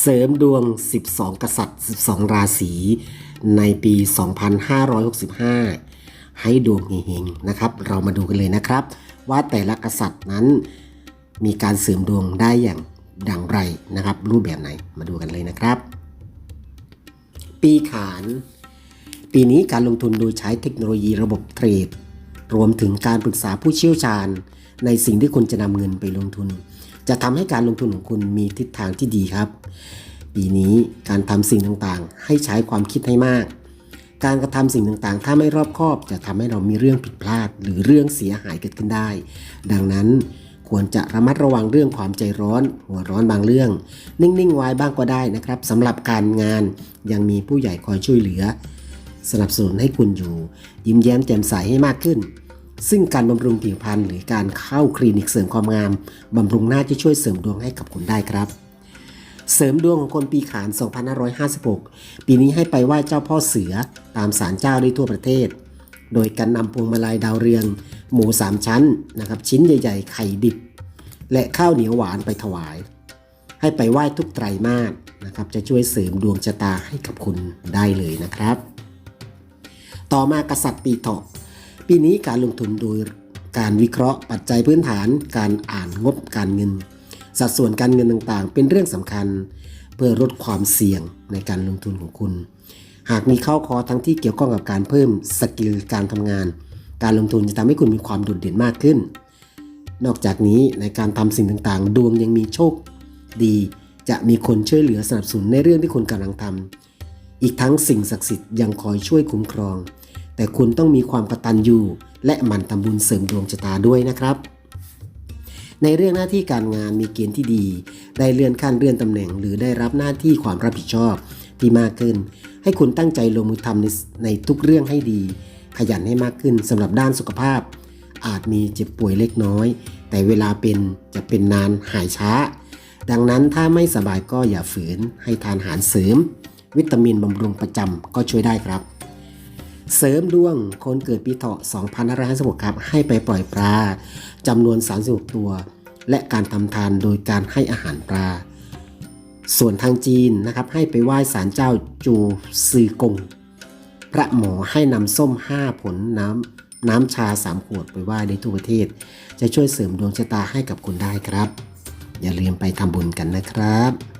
เสริมดวง 12 กษัตริย์ 12 ราศีในปี 2565 ให้ดวงเฮงๆนะครับ เรามาดูกันเลยนะครับ ว่าแต่ละกษัตริย์นั้นมีการเสริมดวงได้อย่างดังไรนะครับ รูปแบบไหนมาดูกันเลยนะครับ ปีขาน ปีนี้การลงทุนโดยใช้เทคโนโลยีระบบเทรด รวมถึงการปรึกษาผู้เชี่ยวชาญ ในสิ่งที่คุณจะนำเงินไปลงทุน จะทำให้การลงทุนของคุณมีทิศทางที่ดีครับ ปีนี้การทำสิ่งต่างๆ ให้ใช้ความคิดให้มาก การกระทำสิ่งต่างๆ ถ้าไม่รอบคอบ จะทำให้เรามีเรื่องผิดพลาด หรือเรื่องเสียหายเกิดขึ้นได้ ดังนั้นควรจะระมัดระวังเรื่องความใจร้อน หัวร้อนบางเรื่อง นิ่งๆไว้บ้างก็ได้นะครับสำหรับการงานยังมีผู้ใหญ่คอยช่วยเหลือ สนับสนุนให้คุณอยู่ ยิ้มแย้มแจ่มใสให้มากขึ้น ซึ่งการบำรุงผิวพรรณหรือการเข้าคลินิกเสริมความงามบำรุงหน้าจะช่วยเสริมดวงให้กับคุณได้ครับ เสริมดวงของคนปีขาน 2556 ปีนี้ให้ไปไหว้เจ้าพ่อเสือตามศาลเจ้าได้ทั่วประเทศ โดยการนำพวงมาลัยดาวเรือง หมู 3 ชั้นนะครับชิ้นใหญ่ ๆ ไข่ดิบ และข้าวเหนียวหวานไปถวาย ให้ไปไหว้ทุกไตรมาสนะครับจะช่วยเสริมดวงชะตาให้กับคุณได้เลยนะครับ ต่อมากษัตริย์ปีเถาะ ปีนี้การลงทุนโดยการวิเคราะห์ปัจจัยพื้นฐาน การอ่านงบการเงิน สัดส่วนการเงินต่างๆ เป็นเรื่องสำคัญ เพื่อลดความเสี่ยงในการลงทุนของคุณ หากมีเข้าคอทั้งที่เกี่ยวข้องกับการเพิ่มสกิลการทำงาน การลงทุนจะทำให้คุณมีความโดดเด่นมากขึ้น นอกจากนี้ในการทำสิ่งต่างๆ ดวงยังมีโชคดี จะมีคนช่วยเหลือสนับสนุนในเรื่องที่คุณกำลังทำอีกทั้งสิ่งศักดิ์สิทธิ์ยังคอยช่วยคุ้มครอง แต่คุณต้องมีความกตัญญูและหมั่นทำบุญเสริมดวงชะตาด้วยนะครับ ในเรื่องหน้าที่การงานมีเกณฑ์ที่ดี ได้เลื่อนขั้นเลื่อนตำแหน่ง หรือได้รับหน้าที่ความรับผิดชอบที่มากขึ้น ให้คุณตั้งใจลงมือทำในในทุกเรื่องให้ดี ขยันให้มากขึ้นสำหรับด้านสุขภาพ อาจมีเจ็บป่วยเล็กน้อย แต่เวลาเป็นจะเป็นนานหายช้า ดังนั้นถ้าไม่สบายก็อย่าฝืนให้ทานอาหารเสริม วิตามินบำรุงประจำก็ช่วยได้ครับ เสริมดวงคนเกิดปีเถาะ2556ครับ ให้ไปปล่อยปลาจำนวน 36 ตัว และการทำทานโดยการให้อาหารปลา ส่วนทางจีนนะครับ ให้ไปไหว้ศาลเจ้าจูซือกง พระหมอให้นำส้ม 5 ผลน้ำน้ำชา 3 ขวดไปไหว้ในทั่วประเทศ จะช่วยเสริมดวงชะตาให้กับคุณได้ครับ อย่าลืมไปทำบุญกันนะครับ